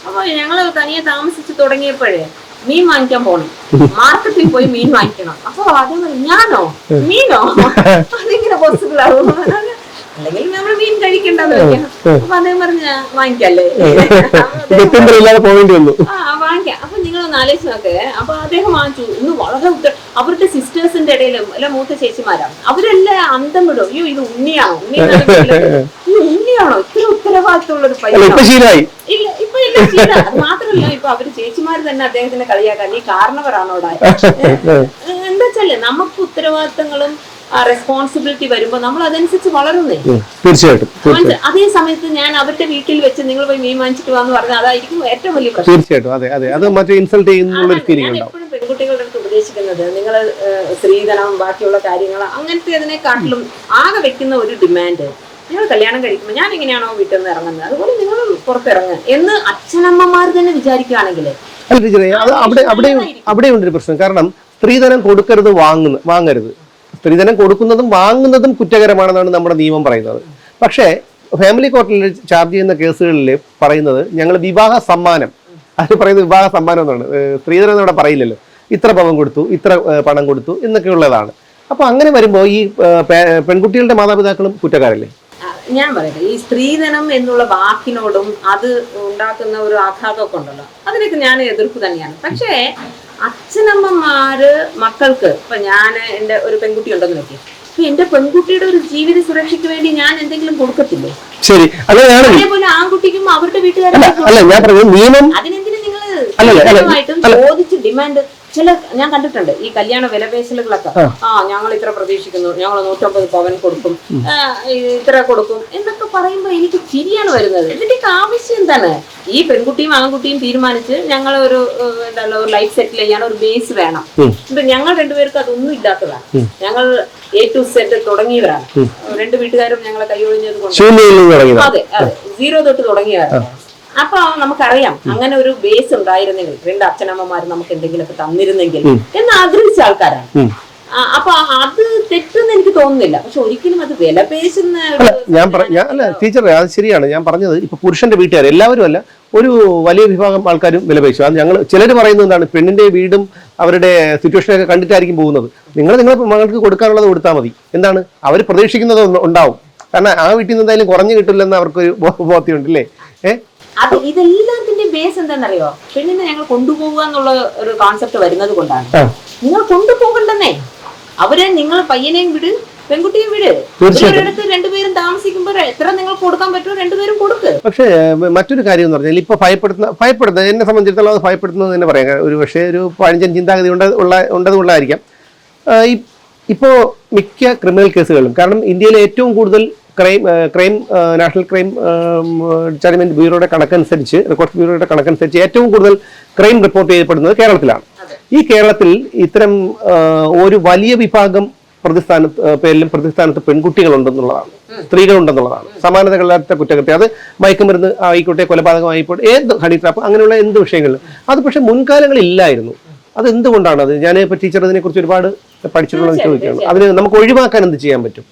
അപ്പൊ ഞങ്ങൾ തനിയെ താമസിച്ച് തുടങ്ങിയപ്പോഴേ മീൻ വാങ്ങിക്കാൻ പോണം. മാർക്കറ്റിൽ പോയി മീൻ വാങ്ങിക്കണം. അപ്പൊ അതേപോലെ ഞാനോ? മീനോ? അതിങ്ങനെ പോസിബിൾ ആവും അല്ലെങ്കിൽ നമ്മൾ മീൻ കഴിക്കണ്ടെന്ന് വെക്കാം അപ്പൊ അദ്ദേഹം പറഞ്ഞ വാങ്ങിക്കല്ലേ? പോകേണ്ടി വന്നു. ആ നിങ്ങളൊന്ന് ആലോചിച്ച് നോക്കേ. അപ്പൊ അദ്ദേഹം വാങ്ങിച്ചു. ഇന്ന് വളരെ ഉത്ത- അവരുടെ സിസ്റ്റേഴ്സിന്റെ ഇടയിലും അല്ല മൂത്ത ചേച്ചിമാരാ അവരെല്ലാം അന്തം വിടും. അയ്യോ ഇത് ഉണ്ണിയാണോ? ഉണ്ണി ഉണ്ണിയാണോ? ഇത്ര ഉത്തരവാദിത്തമുള്ള ഒരു പൈസ ഇല്ല ഇപ്പൊ ഇല്ല ശീല. അത് മാത്രമല്ല ഇപ്പൊ അവർ ചേച്ചിമാർ തന്നെ അദ്ദേഹത്തിനെ കളിയാക്കാൻ നീ കാരണവരാണോടാ എന്താ നമുക്ക് ഉത്തരവാദിത്തങ്ങളും റെസ്പോൺസിബിലിറ്റി വരുമ്പോൾ നമ്മൾ അതനുസരിച്ച് വളരുന്നേ. തീർച്ചയായിട്ടും അതേ സമയത്ത് ഞാൻ അവരുടെ വീട്ടിൽ വെച്ച് നിങ്ങൾ പോയി മീൻ വാങ്ങിച്ചിട്ട് വാന്ന് പറഞ്ഞാൽ അതായിരിക്കും ഏറ്റവും വലിയ പ്രശ്നം. തീർച്ചയായിട്ടും അതെ അതെ. അത് മറ്റേ ഇൻസൾട്ട് ഫീലിംഗ് എപ്പോഴും പെൺകുട്ടികളുടെ അടുത്ത് ഉപദേശിക്കുന്നത്. നിങ്ങൾ സ്ത്രീധനം ബാക്കിയുള്ള കാര്യങ്ങൾ അങ്ങനത്തെ അതിനെക്കാട്ടിലും ആകെ വെക്കുന്ന ഒരു ഡിമാൻഡ് നിങ്ങൾ കല്യാണം കഴിക്കുമ്പോൾ ഞാൻ എങ്ങനെയാണോ വീട്ടിൽ നിന്ന് ഇറങ്ങുന്നത്? അതുപോലെ നിങ്ങൾ പുറത്തിറങ്ങുക എന്ന് അച്ഛനമ്മമാർ തന്നെ വിചാരിക്കുകയാണെങ്കിൽ അല്ല ടീച്ചറെ അത് അവിടെ അവിടെ അവിടെ ഉണ്ടൊരു പ്രശ്നം. കാരണം സ്ത്രീധനം കൊടുക്കരുത് വാങ്ങുന്ന വാങ്ങരുത്. സ്ത്രീധനം കൊടുക്കുന്നതും വാങ്ങുന്നതും കുറ്റകരമാണെന്നാണ് നമ്മുടെ നിയമം പറയുന്നത്. പക്ഷേ ഫാമിലി കോർട്ടിൽ ചാർജ് ചെയ്യുന്ന കേസുകളിൽ പറയുന്നത് ഞങ്ങൾ വിവാഹ സമ്മാനം. അത് പറയുന്നത് വിവാഹ സമ്മാനം എന്നാണ്? സ്ത്രീധനം എന്നിവിടെ പറയില്ലല്ലോ. ഇത്ര പവൻ കൊടുത്തു ഇത്ര പണം കൊടുത്തു എന്നൊക്കെ ഉള്ളതാണ് അപ്പോൾ അങ്ങനെ വരുമ്പോൾ ഈ പെൺകുട്ടികളുടെ മാതാപിതാക്കളും കുറ്റക്കാരല്ലേ? ഞാൻ പറയട്ടെ. ഈ സ്ത്രീധനം എന്നുള്ള വാക്കിനോടും അത് ഉണ്ടാക്കുന്ന ഒരു ആഘാതമൊക്കെ ഉണ്ടല്ലോ. അതിനൊക്കെ ഞാൻ എതിർപ്പ് തന്നെയാണ്. പക്ഷേ അച്ഛനമ്മമാര് മക്കൾക്ക് ഇപ്പൊ ഞാൻ എന്റെ ഒരു പെൺകുട്ടി ഉണ്ടെന്ന് നോക്കി അപ്പൊ എന്റെ പെൺകുട്ടിയുടെ ഒരു ജീവിത സുരക്ഷയ്ക്ക് വേണ്ടി ഞാൻ എന്തെങ്കിലും കൊടുക്കത്തില്ലേ? ശരി അതേപോലെ ആൺകുട്ടിക്കും അവരുടെ വീട്ടുകാരെ അല്ല ഞാൻ പറഞ്ഞത് നിയമം അതിനെന്തിനു നിങ്ങൾ ചോദിച്ച് ഡിമാൻഡ് ചില ഞാൻ കണ്ടിട്ടുണ്ട് ഈ കല്യാണ വിലപേശലുകളൊക്കെ. ആ. ഞങ്ങൾ ഇത്ര പ്രതീക്ഷിക്കുന്നു ഞങ്ങൾ നൂറ്റമ്പത് പവൻ കൊടുക്കും ഇത്ര കൊടുക്കും എന്നൊക്കെ പറയുമ്പോൾ എനിക്ക് ചിരിയാണ് വരുന്നത്. ഇതിന്റെയൊക്കെ ആവശ്യം എന്താണ്? ഈ പെൺകുട്ടിയും ആൺകുട്ടിയും തീരുമാനിച്ച് ഞങ്ങൾ ഒരു എന്താ ഒരു ലൈഫ് സെറ്റിൽ ചെയ്യാൻ ഒരു ബേസ് വേണം. ഇപ്പൊ ഞങ്ങൾ രണ്ടുപേർക്ക് അതൊന്നും ഇല്ലാത്തതാണ്. ഞങ്ങൾ എ ടു സെറ്റ് തുടങ്ങിയവരാണ്. രണ്ട് വീട്ടുകാരും ഞങ്ങളെ കൈയൊഴിഞ്ഞത് കൊണ്ട് അതെ അതെ. സീറോ തൊട്ട് തുടങ്ങിയവരാണ്. അപ്പൊ നമുക്കറിയാം അങ്ങനെ ഒരു ബേസ് ഉണ്ടായിരുന്നെങ്കിൽ രണ്ട് അച്ഛനമ്മമാർ നമുക്ക് എന്തെങ്കിലുമൊക്കെ തന്നിരുന്നെങ്കിൽ എന്ന് ആഗ്രഹിച്ച ആൾക്കാരാണ്. അപ്പൊ അത് തെറ്റെന്ന് എനിക്ക് തോന്നുന്നില്ല. പക്ഷെ ഒരിക്കലും അത് വില പേശുന്ന ഞാൻ ഞാൻ അല്ല ടീച്ചർ അത് ശരിയാണ്. ഞാൻ പറഞ്ഞത് ഇപ്പൊ പുരുഷന്റെ വീട്ടുകാർ എല്ലാവരും അല്ല ഒരു വലിയ വിഭാഗം ആൾക്കാരും വിലപേശു അത് ഞങ്ങൾ ചിലർ പറയുന്നത് എന്താണ് പെണ്ണിന്റെ വീടും അവരുടെ സിറ്റുവേഷനൊക്കെ കണ്ടിട്ടായിരിക്കും പോകുന്നത്. നിങ്ങൾ നിങ്ങളുടെ മകൾക്ക് കൊടുക്കാനുള്ളത് കൊടുത്താൽ മതി. എന്താണ്? അവർ പ്രതീക്ഷിക്കുന്നത് ഉണ്ടാവും. കാരണം ആ വീട്ടിൽ നിന്ന് എന്തായാലും കുറഞ്ഞു കിട്ടില്ലെന്ന് അവർക്കൊരു ബോധ്യമുണ്ട് അല്ലേ ഏഹ് അത് ഇതെല്ലാത്തിന്റെ ബേസ് എന്താണെന്നറിയോ? പെണ്ണിനെ ഞങ്ങൾ കൊണ്ടുപോകുക എന്നുള്ള ഒരു കോൺസെപ്റ്റ് വരുന്നത് കൊണ്ടാണ്. നിങ്ങൾ കൊണ്ടുപോകണ്ടെന്നേ. അവരെ നിങ്ങൾ പയ്യനെയും വിട് പെൺകുട്ടിയും വിട്. ഒരിടത്ത് രണ്ടുപേരും താമസിക്കുമ്പോൾ എത്ര നിങ്ങൾ കൊടുക്കാൻ പറ്റുമോ രണ്ടുപേരും കൊടുക്ക്. പക്ഷേ മറ്റൊരു കാര്യം എന്ന് പറഞ്ഞാൽ ഇപ്പൊ ഭയപ്പെടുന്ന ഭയപ്പെടുന്ന എന്നെ സംബന്ധിച്ചിടത്തോളം അത് ഭയപ്പെടുന്നത് തന്നെ പറയാം. ഒരു പക്ഷേ ഒരു പഴഞ്ചൻ ചിന്താഗതി ഉണ്ട ഉള്ള ഉണ്ടതുകൊണ്ടായിരിക്കാം. ആഹ് ഇപ്പോ മിക്ക ക്രിമിനൽ കേസുകളും കാരണം ഇന്ത്യയിലെ ഏറ്റവും കൂടുതൽ crime crime national crime department ബ്യൂറോയുടെ കണക്കനുസരിച്ച് റെക്കോർഡ് ബ്യൂറോയുടെ കണക്കനുസരിച്ച് ഏറ്റവും കൂടുതൽ ക്രൈം റിപ്പോർട്ട് ചെയ്യപ്പെടുന്നത് കേരളത്തിലാണ്. ഈ കേരളത്തിൽ ഇത്തരം ഒരു വലിയ വിഭാഗം പ്രതിസ്ഥാന പേരിലും പ്രതിസ്ഥാനത്ത് പെൺകുട്ടികളുണ്ടെന്നുള്ളതാണ്. സ്ത്രീകളുണ്ടെന്നുള്ളതാണ്. സമാനതകളില്ലാത്ത കുറ്റകൃത്യം. അത് മയക്കുമരുന്ന് ആയിക്കോട്ടെ കൊലപാതകം ആയിക്കോട്ടെ ഏത് ഹണി ട്രാപ്പ് അങ്ങനെയുള്ള എന്ത് വിഷയങ്ങളിലും. അത് പക്ഷെ മുൻകാലങ്ങളില്ലായിരുന്നു. അത് എന്തുകൊണ്ടാണ് അത്? ഞാൻ ഇപ്പൊ ടീച്ചർ അതിനെ കുറിച്ച് ഒരുപാട് പഠിച്ചിട്ടുള്ളത് ചോദിക്കുകയാണ്. അതിന് നമുക്ക് ഒഴിവാക്കാൻ എന്ത് ചെയ്യാൻ പറ്റും?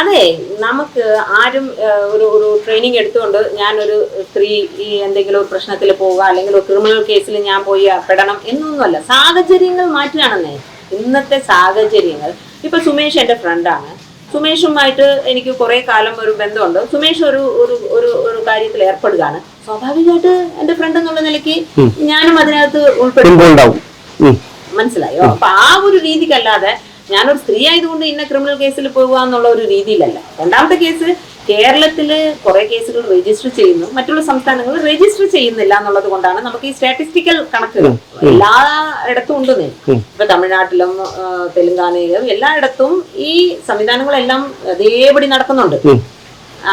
അതെ നമുക്ക് ആരും ഒരു ഒരു ട്രെയിനിങ് എടുത്തുകൊണ്ട് ഞാനൊരു സ്ത്രീ ഈ എന്തെങ്കിലും ഒരു പ്രശ്നത്തിൽ പോവുക അല്ലെങ്കിൽ ഒരു ക്രിമിനൽ കേസിൽ ഞാൻ പോയി പെടണം എന്നൊന്നുമല്ല. സാഹചര്യങ്ങൾ മാറ്റുകയാണെന്നേ. ഇന്നത്തെ സാഹചര്യങ്ങൾ. ഇപ്പൊ സുമേഷ് എന്റെ ഫ്രണ്ടാണ് സുമേഷുമായിട്ട് എനിക്ക് കുറെ കാലം ഒരു ബന്ധമുണ്ട്. സുമേഷ് ഒരു ഒരു ഒരു ഒരു കാര്യത്തിൽ ഏർപ്പെടുകയാണ്. സ്വാഭാവികമായിട്ട് എന്റെ ഫ്രണ്ട് എന്നുള്ള നിലയ്ക്ക് ഞാനും അതിനകത്ത് ഉൾപ്പെടും. പിൻപോ ഉണ്ടാവും ഉം. മനസ്സിലായോ? അപ്പൊ ആ ഒരു രീതിക്കല്ലാതെ ഞാനൊരു സ്ത്രീ ആയതുകൊണ്ട് ഇന്ന ക്രിമിനൽ കേസിൽ പോകുക എന്നുള്ള ഒരു രീതിയിലല്ല. രണ്ടാമത്തെ കേസ് കേരളത്തിൽ കുറെ കേസുകൾ രജിസ്റ്റർ ചെയ്യുന്നു. മറ്റുള്ള സംസ്ഥാനങ്ങൾ രജിസ്റ്റർ ചെയ്യുന്നില്ല എന്നുള്ളത് കൊണ്ടാണ് നമുക്ക് ഈ സ്റ്റാറ്റിസ്റ്റിക്കൽ കണക്കുകൾ എല്ലാ ഇടത്തും ഉണ്ട് ഇപ്പൊ തമിഴ്നാട്ടിലും തെലുങ്കാനയിലും എല്ലായിടത്തും ഈ സംവിധാനങ്ങളെല്ലാം അതേപടി നടക്കുന്നുണ്ട്.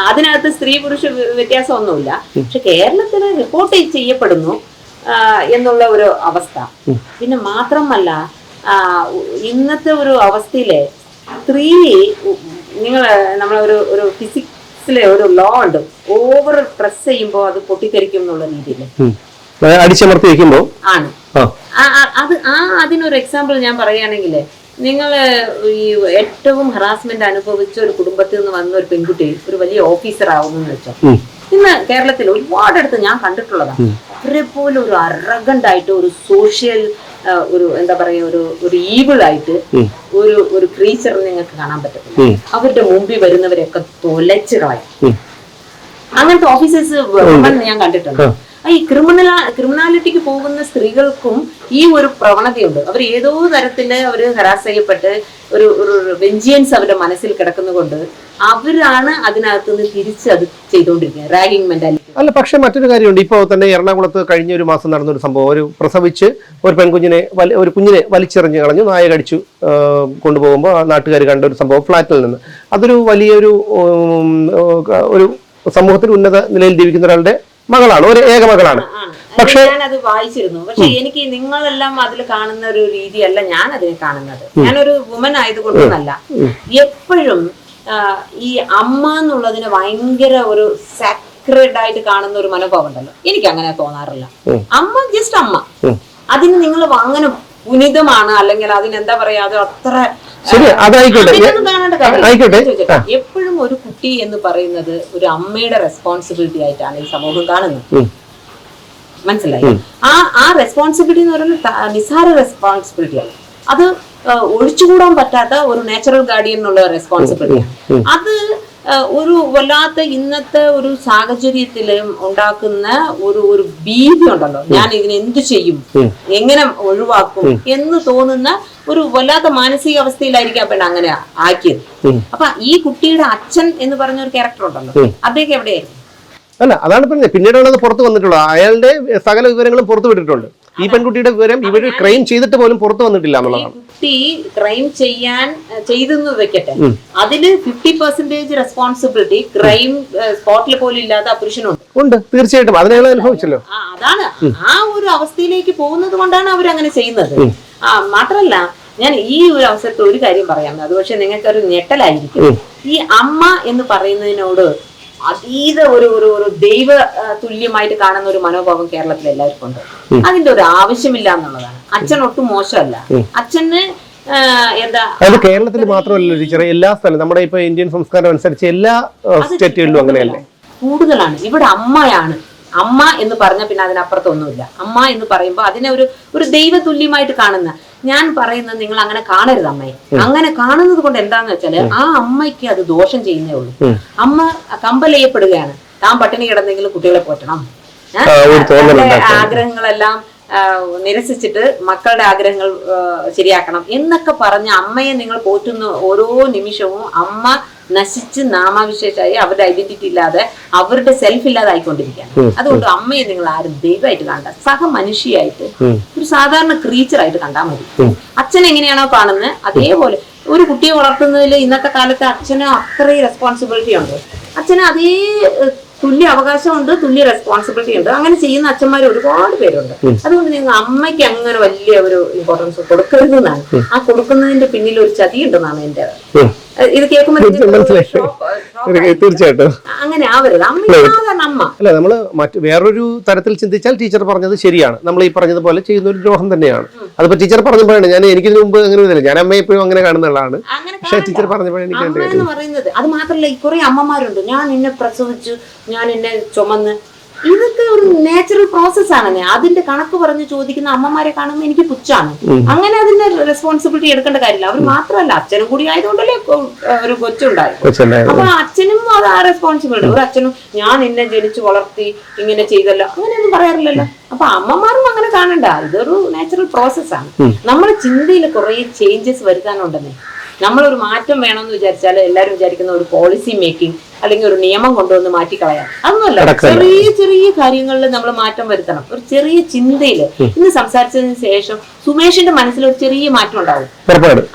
അതിനകത്ത് സ്ത്രീ പുരുഷ വ്യത്യാസം വ്യത്യാസമൊന്നുമില്ല. പക്ഷെ കേരളത്തിൽ റിപ്പോർട്ട് ചെയ്യപ്പെടുന്നു എന്നുള്ള ഒരു അവസ്ഥ. പിന്നെ മാത്രമല്ല ഇന്നത്തെ ഒരു അവസ്ഥയിലെ സ്ത്രീ നിങ്ങൾ നമ്മളൊരു ഒരു ഫിസിക്സിലെ ഒരു ലോ ഉണ്ട്. ഓവർ പ്രസ് ചെയ്യുമ്പോൾ അത് പൊട്ടിത്തെറിക്കും എന്നുള്ള രീതിയിൽ. അടിച്ചമർത്തി വെക്കുമ്പോ? ആണ്. അത് ആ അതിനൊരു എക്സാമ്പിൾ ഞാൻ പറയുകയാണെങ്കിൽ നിങ്ങൾ ഈ ഏറ്റവും ഹറാസ്മെന്റ് അനുഭവിച്ച ഒരു കുടുംബത്തിൽ നിന്ന് വന്ന ഒരു പെൺകുട്ടി ഒരു വലിയ ഓഫീസർ ആവുന്നു വെച്ചോ. ഇന്ന് കേരളത്തിൽ ഒരുപാടടുത്ത് ഞാൻ കണ്ടിട്ടുള്ളതാണ് അവരെ പോലെ ഒരു അറഗണ്ടായിട്ട് ഒരു സോഷ്യൽ ഒരു എന്താ പറയാ ഒരു ഒരു ഈവിൾ ആയിട്ട് ഒരു ഒരു ക്രീച്ചർ നിങ്ങൾക്ക് കാണാൻ പറ്റത്തില്ല. അവരുടെ മുമ്പിൽ വരുന്നവരെയൊക്കെ തൊലച്ച് കളയും. അങ്ങനത്തെ ഓഫീസേഴ്സ് ഞാൻ കണ്ടിട്ടുണ്ട്. ഈ ക്രിമിനൽ ക്രിമിനാലിറ്റിക്ക് പോകുന്ന സ്ത്രീകൾക്കും ഈ ഒരു പ്രവണതയുണ്ട്. അവർ ഏതോ തരത്തിൽ അവർ ഹരാസ് ചെയ്യപ്പെട്ട് ഒരു ഒരു വെഞ്ചിയൻസ് അവരുടെ മനസ്സിൽ കിടക്കുന്നതുകൊണ്ട് അവരാണ് അതിനകത്ത് നിന്ന് തിരിച്ച് അത് ചെയ്തുകൊണ്ടിരിക്കുന്നത് റാഗിങ് മെന്റാലിറ്റി അല്ല പക്ഷെ മറ്റൊരു കാര്യമുണ്ട്. ഇപ്പോൾ തന്നെ എറണാകുളത്ത് കഴിഞ്ഞ ഒരു മാസം നടന്ന ഒരു സംഭവം. ഒരു പ്രസവിച്ച് ഒരു പെൺകുഞ്ഞിനെ ഒരു കുഞ്ഞിനെ വലിച്ചെറിഞ്ഞ് കളഞ്ഞു. നായ കടിച്ചു കൊണ്ടുപോകുമ്പോൾ നാട്ടുകാർ കണ്ട ഒരു സംഭവം ഫ്ലാറ്റിൽ നിന്ന്. അതൊരു വലിയൊരു ഒരു സമൂഹത്തിൽ ഉന്നത നിലയിൽ ജീവിക്കുന്ന ഒരാളുടെ മകളാണ് ഒരു ഏക മകളാണ്. പക്ഷേ ഞാനത് വായിച്ചിരുന്നു. പക്ഷെ എനിക്ക് നിങ്ങളെല്ലാം അതിൽ കാണുന്ന ഒരു രീതിയല്ല ഞാൻ അതിനെ കാണുന്നത് ഞാനൊരു വുമൻ ആയതുകൊണ്ടൊന്നല്ല. എപ്പോഴും ഈ അമ്മ എന്നുള്ളതിന് ഭയങ്കര ഒരു സാക്രഡ് ആയിട്ട് കാണുന്ന ഒരു മനോഭാവം ഉണ്ടല്ലോ. എനിക്ക് അങ്ങനെ തോന്നാറില്ല അമ്മ ജസ്റ്റ് അമ്മ. അതിന് നിങ്ങൾ അങ്ങനെ പുനിതമാണ്. അല്ലെങ്കിൽ അതിനെന്താ പറയാ അത് അത്ര ശരി അതായിക്കോട്ടെ. അതിനൊന്നും ആയിക്കോട്ടെ. എപ്പോഴും ഒരു കുട്ടി എന്ന് പറയുന്നത് ഒരു അമ്മയുടെ റെസ്പോൺസിബിലിറ്റി ആയിട്ടാണ് ഈ സമൂഹം കാണുന്നത്. മനസ്സിലായി? ആ ആ റെസ്പോൺസിബിലിറ്റി എന്ന് പറയുന്നത് നിസ്സാര റെസ്പോൺസിബിലിറ്റി ആണ്. അത് ഒഴിച്ചുകൂടാൻ പറ്റാത്ത ഒരു നാച്ചുറൽ ഗാർഡിയൻ എന്നുള്ള റെസ്പോൺസിബിലിറ്റി അത് ഒരു വല്ലാത്ത ഇന്നത്തെ ഒരു സാഹചര്യത്തിൽ ഉണ്ടാക്കുന്ന ഒരു ഒരു ഭീതി ഉണ്ടല്ലോ. ഞാൻ ഇതിനെ എന്ത് ചെയ്യും? എങ്ങനെ ഒഴിവാക്കും? എന്ന് തോന്നുന്ന ഒരു വല്ലാത്ത മാനസിക അവസ്ഥയിലായിരിക്കും ആ പെണ്ണ് അങ്ങനെ ആക്കിയത്. അപ്പൊ ഈ കുട്ടിയുടെ അച്ഛൻ എന്ന് പറഞ്ഞ ഒരു ക്യാരക്ടർ ഉണ്ടല്ലോ. അദ്ദേഹം എവിടെയായിരുന്നു? അല്ല അതാണ് പറഞ്ഞത്. പിന്നീടാണ് അത് പുറത്ത് വന്നിട്ടുള്ളത് അയാളുടെ സകല വിവരങ്ങളും പുറത്തു വിട്ടിട്ടുണ്ട്. ഈ പെൺകുട്ടിയുടെ വിവരം ഇവർ ക്രൈം ചെയ്തിട്ട് പോലും പുറത്തു വന്നിട്ടില്ല എന്നുള്ളതാണ്. കുട്ടി ക്രൈം ചെയ്യാൻ ചെയ്തെന്ന് വെക്കട്ടെ. അതിൽ ഫിഫ്റ്റി പെർസെന്റേജ് റെസ്പോൺസിബിലിറ്റി ക്രൈം സ്പോട്ടിൽ പോലും ഇല്ലാത്ത ആ പുരുഷനുണ്ട് ഉണ്ട് തീർച്ചയായിട്ടും. അതിനെ അനുഭവിച്ചല്ലോ. ആ, അതാണ്. ആ ഒരു അവസ്ഥയിലേക്ക് പോകുന്നത് കൊണ്ടാണ് അവർ അങ്ങനെ ചെയ്യുന്നത് ആ മാത്രല്ല ഞാൻ ഈ ഒരു അവസരത്തിൽ ഒരു കാര്യം പറയാം. അത് പക്ഷെ നിങ്ങൾക്ക് ഒരു ഞെട്ടലായിരിക്കും ഈ അമ്മ എന്ന് പറയുന്നതിനോട് അതീത ഒരു ഒരു ഒരു ദൈവ തുല്യമായിട്ട് കാണുന്ന ഒരു മനോഭാവം കേരളത്തിൽ എല്ലാവർക്കും ഉണ്ട്. അതിന്റെ ഒരു ആവശ്യമില്ല എന്നുള്ളതാണ്. അച്ഛൻ ഒട്ടും മോശമല്ല. അച്ഛന് എന്താ അത് കേരളത്തിൽ മാത്രമല്ല എല്ലാ സ്ഥലം നമ്മുടെ ഇപ്പൊ ഇന്ത്യൻ സംസ്കാരം അനുസരിച്ച് എല്ലാ സ്റ്റേറ്റുകളിലും അങ്ങനെയല്ലേ? കൂടുതലാണ്. ഇവിടെ അമ്മയാണ് അമ്മ എന്ന് പറഞ്ഞ പിന്നെ അതിനപ്പുറത്തൊന്നുമില്ല. അമ്മ എന്ന് പറയുമ്പോൾ അതിനെ ഒരു ഒരു ദൈവതുല്യമായിട്ട് കാണുന്ന ഞാൻ പറയുന്നത് നിങ്ങൾ അങ്ങനെ കാണരുത് അമ്മയെ. അങ്ങനെ കാണുന്നത് കൊണ്ട് എന്താന്ന് വെച്ചാൽ ആ അമ്മയ്ക്ക് അത് ദോഷം ചെയ്യുന്നേ ഉള്ളൂ. അമ്മ അമ്മ കമ്പലെയ്യപ്പെടുകയാണ് താൻ പട്ടിണി കിടന്നെങ്കിലും കുട്ടികളെ പോറ്റണം. ആഗ്രഹങ്ങളെല്ലാം നിരസിച്ചിട്ട് മക്കളുടെ ആഗ്രഹങ്ങൾ ശരിയാക്കണം എന്നൊക്കെ പറഞ്ഞ് അമ്മയെ നിങ്ങൾ പോറ്റുന്ന ഓരോ നിമിഷവും അമ്മ നശിച്ച് നാമാവിശേഷമായി അവരുടെ ഐഡന്റിറ്റി ഇല്ലാതെ അവരുടെ സെൽഫ് ഇല്ലാതെ ആയിക്കൊണ്ടിരിക്കുകയാണ്. അതുകൊണ്ട് അമ്മയെ നിങ്ങൾ ആരും ദൈവമായിട്ട് കണ്ട സഹ മനുഷ്യയായിട്ട് ഒരു സാധാരണ ക്രീച്ചർ ആയിട്ട് കണ്ടാൽ മതി. അച്ഛൻ എങ്ങനെയാണോ കാണുന്നത് അതേപോലെ ഒരു കുട്ടിയെ വളർത്തുന്നതിൽ ഇന്നത്തെ കാലത്ത് അച്ഛന് അത്രയും റെസ്പോൺസിബിലിറ്റി ഉണ്ട്. അച്ഛന് അതേ തുല്യ അവകാശമുണ്ട് തുല്യ റെസ്പോൺസിബിലിറ്റി ഉണ്ട്. അങ്ങനെ ചെയ്യുന്ന അച്ഛന്മാർ ഒരുപാട് പേരുണ്ട്. അതുകൊണ്ട് നിങ്ങൾ അമ്മയ്ക്ക് അങ്ങനെ വലിയ ഒരു ഇമ്പോർട്ടൻസ് കൊടുക്കരുതെന്നാണ്. ആ കൊടുക്കുന്നതിന്റെ പിന്നിൽ ഒരു ചതി ഉണ്ടെന്നാണ് എന്റെ ഇത് കേൾക്കുമ്പോൾ തീർച്ചയായിട്ടും. അങ്ങനെ ആവരുത്. അമ്മ അല്ല നമ്മൾ മറ്റ് വേറൊരു തരത്തിൽ ചിന്തിച്ചാൽ ടീച്ചർ പറഞ്ഞത് ശരിയാണ്. നമ്മൾ ഈ പറഞ്ഞതുപോലെ ചെയ്യുന്ന ഒരു ദ്രോഹം തന്നെയാണ്. അതിപ്പോ ടീച്ചർ പറഞ്ഞപ്പോഴാണ് ഞാൻ എനിക്ക് മുമ്പ് അങ്ങനെ ഇതില്ല ഞാൻ അമ്മയെ എപ്പോഴും അങ്ങനെ കാണുന്ന ആളാണ് പക്ഷേ ടീച്ചർ പറഞ്ഞപ്പോഴാണ് എനിക്ക് പറയുന്നത് അത് മാത്രമല്ല ഈ കുറെ അമ്മമാരുണ്ട്. ഞാൻ എന്നെ പ്രസവിച്ചു. ഞാൻ എന്നെ ചുമന്ന്. ഇതൊക്കെ ഒരു നാച്ചുറൽ പ്രോസസ് ആണ് അതിന്റെ കണക്ക് പറഞ്ഞ് ചോദിക്കുന്ന അമ്മമാരെ കാണുമ്പോൾ എനിക്ക് പുച്ഛാണ്. അങ്ങനെ അതിന്റെ റെസ്പോൺസിബിലിറ്റി എടുക്കേണ്ട കാര്യമില്ല. അവർ മാത്രമല്ല അച്ഛനും കൂടി ആയതുകൊണ്ടല്ലേ ഒരു കൊച്ചുണ്ടായത്. അപ്പൊ അച്ഛനും അത് ആ റെസ്പോൺസിബിലിറ്റി ഒരു അച്ഛനും ഞാൻ എന്നെ ജനിച്ചു വളർത്തി ഇങ്ങനെ ചെയ്തല്ലോ. അങ്ങനെയൊന്നും പറയാറില്ലല്ലോ. അപ്പൊ അമ്മമാരും അങ്ങനെ കാണണ്ട. ഇതൊരു നാച്ചുറൽ പ്രോസസ്സാണ് നമ്മുടെ ചിന്തയിൽ കുറെ ചേഞ്ചസ് വരുത്താനുണ്ടെന്നേ. നമ്മളൊരു മാറ്റം വേണമെന്ന് വിചാരിച്ചാൽ എല്ലാവരും വിചാരിക്കുന്ന ഒരു പോളിസി മേക്കിംഗ് അല്ലെങ്കിൽ ഒരു നിയമം കൊണ്ടുവന്ന് മാറ്റിക്കളയാം അതൊന്നുമല്ല. ചെറിയ ചെറിയ കാര്യങ്ങളിൽ നമ്മൾ മാറ്റം വരുത്തണം. ഒരു ചെറിയ ചിന്തയിൽ ഇന്ന് സംസാരിച്ചതിന് ശേഷം സുമേഷിന്റെ മനസ്സിൽ ഒരു ചെറിയ മാറ്റം ഉണ്ടാവും.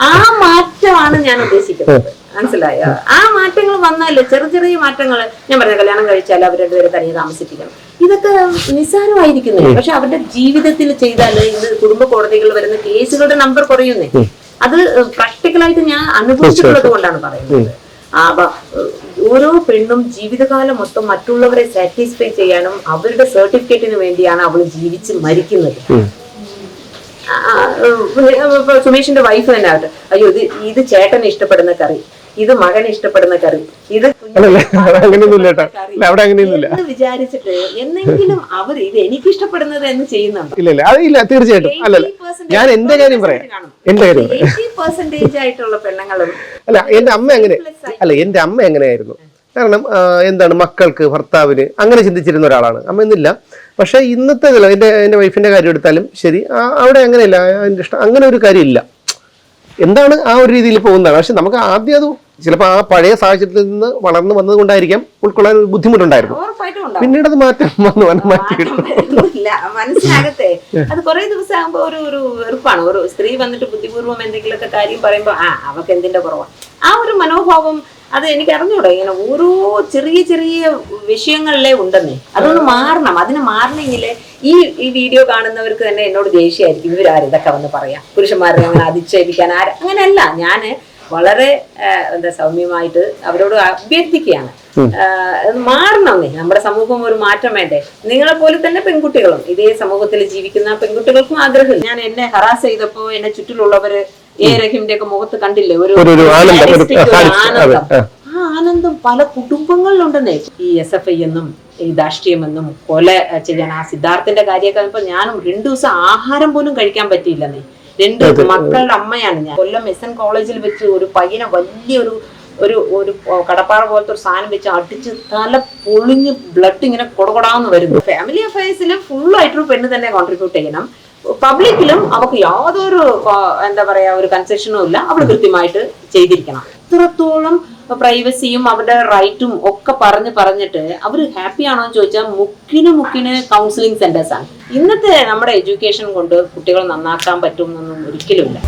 ആ മാറ്റമാണ് ഞാൻ ഉദ്ദേശിക്കുന്നത്. മനസ്സിലായോ? ആ മാറ്റങ്ങൾ വന്നാലേ ചെറിയ ചെറിയ മാറ്റങ്ങൾ ഞാൻ പറഞ്ഞ കല്യാണം കഴിച്ചാൽ അവർ രണ്ടുപേരെ തനിയെ താമസിപ്പിക്കണം. ഇതൊക്കെ നിസ്സാരമായിരിക്കുന്നേ പക്ഷെ അവരുടെ ജീവിതത്തിൽ ചെയ്താൽ ഇത് കുടുംബ കോടതികൾ വരുന്ന കേസുകളുടെ നമ്പർ കുറയുന്നേ. അത് പ്രാക്ടിക്കലായിട്ട് ഞാൻ അനുഭവിച്ചിട്ടുള്ളത് കൊണ്ടാണ് പറയുന്നത്. ആ, ഓരോ പെണ്ണും ജീവിതകാലം മൊത്തം മറ്റുള്ളവരെ സാറ്റിസ്ഫൈ ചെയ്യാനും അവരുടെ സർട്ടിഫിക്കറ്റിന് വേണ്ടിയാണ് അവൾ ജീവിച്ച് മരിക്കുന്നത്. സുമേഷിന്റെ വൈഫ് തന്നെ ആവട്ടെ അയ്യോ ഇത് ഇത് ചേട്ടന് ഇഷ്ടപ്പെടുന്ന കറി. ഇത് മകൻ ഇഷ്ടപ്പെടുന്ന കറി. ഇത് അവിടെ അങ്ങനെയൊന്നുമില്ല വിചാരിച്ചിട്ട് എന്നെങ്കിലും അവർ ഇത് എനിക്ക് ഇഷ്ടപ്പെടുന്നത് എന്ന് ചെയ്യുന്നുണ്ട്. ഇല്ല ഇല്ല ഇല്ല തീർച്ചയായിട്ടും. അല്ലല്ല ഞാൻ എന്റെ കാര്യം പറയാം. എന്റെ കാര്യം പെർസെന്റേജ് ആയിട്ടുള്ള പെണ്ണുങ്ങളും അല്ല എന്റെ അമ്മ അങ്ങനെ അല്ല എന്റെ അമ്മ എങ്ങനെയായിരുന്നു? കാരണം എന്താണ് മക്കൾക്ക് ഭർത്താവിന് അങ്ങനെ ചിന്തിച്ചിരുന്ന ഒരാളാണ്. അമ്മ എന്നില്ല പക്ഷെ ഇന്നത്തെ ഇതിൽ എന്റെ എന്റെ വൈഫിന്റെ കാര്യം എടുത്താലും ശരി. അവിടെ അങ്ങനെയല്ല. ഇഷ്ടം അങ്ങനെ ഒരു കാര്യമില്ല. എന്താണ് ആ ഒരു രീതിയിൽ പോകുന്നതാണ്. പക്ഷെ നമുക്ക് ആദ്യം അത് ചിലപ്പോൾ ആ പഴയ സാഹചര്യത്തിൽ നിന്ന് വളർന്നു വന്നത് കൊണ്ടായിരിക്കാം ഉൾക്കൊള്ളാൻ ഒരു ബുദ്ധിമുട്ടുണ്ടായിരുന്നു. പിന്നീട് അത് മാറ്റം വന്നു വന്ന് മാറ്റി വരുന്നില്ല. അത് കുറെ ദിവസം ആകുമ്പോ ഒരു ഒരു വെറുപ്പാണ്. ഒരു സ്ത്രീ വന്നിട്ട് ബുദ്ധിപൂർവം എന്തെങ്കിലുമൊക്കെ കാര്യം പറയുമ്പോ ആ അവക്ക് എന്തിന്റെ കുറവാണ് ആ ഒരു മനോഭാവം അത് എനിക്ക് അറിഞ്ഞൂടെ ഇങ്ങനെ ഓരോ ചെറിയ ചെറിയ വിഷയങ്ങളിലേ ഉണ്ടെന്നേ. അതൊന്ന് മാറണം. അതിന് മാറണമെങ്കിൽ ഈ ഈ വീഡിയോ കാണുന്നവർക്ക് തന്നെ എന്നോട് ദേഷ്യമായിരിക്കും. ഇവരാരും? ഇതൊക്കെ വന്ന് പറയാം. പുരുഷന്മാരെ അങ്ങനെ അധിക്ഷേപിക്കാൻ ആര്? അങ്ങനെയല്ല. ഞാൻ വളരെ എന്താ സൗമ്യമായിട്ട് അവരോട് അഭ്യർത്ഥിക്കുകയാണ്. മാറണമെന്നേ നമ്മുടെ സമൂഹം ഒരു മാറ്റം വേണ്ടേ? നിങ്ങളെ പോലെ തന്നെ പെൺകുട്ടികളും. ഇതേ സമൂഹത്തിൽ ജീവിക്കുന്ന പെൺകുട്ടികൾക്കും ആഗ്രഹം ഞാൻ എന്നെ ഹറാസ് ചെയ്തപ്പോ എന്നെ ചുറ്റിലുള്ളവര് എ റഹീമിന്റെ ഒക്കെ മുഖത്ത് കണ്ടില്ലേ? ഒരു ആനന്ദം, ആ. ആനന്ദം പല കുടുംബങ്ങളിലുണ്ടെന്നേ. ഈ എസ് എഫ് ഐ എന്നും ഈ ദാഷ്ട്രീയമെന്നും കൊല ചെയ്യാൻ ആ സിദ്ധാർത്ഥന്റെ കാര്യമൊക്കെ ഇപ്പൊ ഞാനും രണ്ടു ദിവസം ആഹാരം പോലും കഴിക്കാൻ പറ്റിയില്ലെന്നേ. രണ്ട് മക്കളുടെ അമ്മയാണ് ഞാൻ. കൊല്ലം എസ് എൻ കോളേജിൽ വെച്ച് ഒരു പയ്യനെ വലിയൊരു ഒരു ഒരു കടപ്പാറ പോലത്തെ ഒരു സാധനം വെച്ച് അടിച്ച് തല പൊളിഞ്ഞ് ബ്ലഡ് ഇങ്ങനെ കൊടകൊടാന്ന് വരുന്നു. ഫാമിലി അഫയേഴ്സിൽ ഫുൾ ആയിട്ടൊരു പെണ്ണ് തന്നെ കോൺട്രിബ്യൂട്ട് ചെയ്യണം. പബ്ലിക്കിലും അവർക്ക് യാതൊരു എന്താ പറയാ ഒരു കൺസെഷനും ഇല്ല. അവൾ കൃത്യമായിട്ട് ചെയ്തിരിക്കണം. ഇത്രത്തോളം പ്രൈവസിയും അവരുടെ റൈറ്റും ഒക്കെ പറഞ്ഞ് പറഞ്ഞിട്ട് അവർ ഹാപ്പി ആണോ എന്ന് ചോദിച്ചാൽ മുക്കിന് മുക്കിന് കൗൺസിലിംഗ് സെന്റേഴ്സ് ആണ്. ഇന്നത്തെ നമ്മുടെ എഡ്യൂക്കേഷൻ കൊണ്ട് കുട്ടികൾ നന്നാക്കാൻ പറ്റും ഒരിക്കലും ഒരിക്കലുമില്ല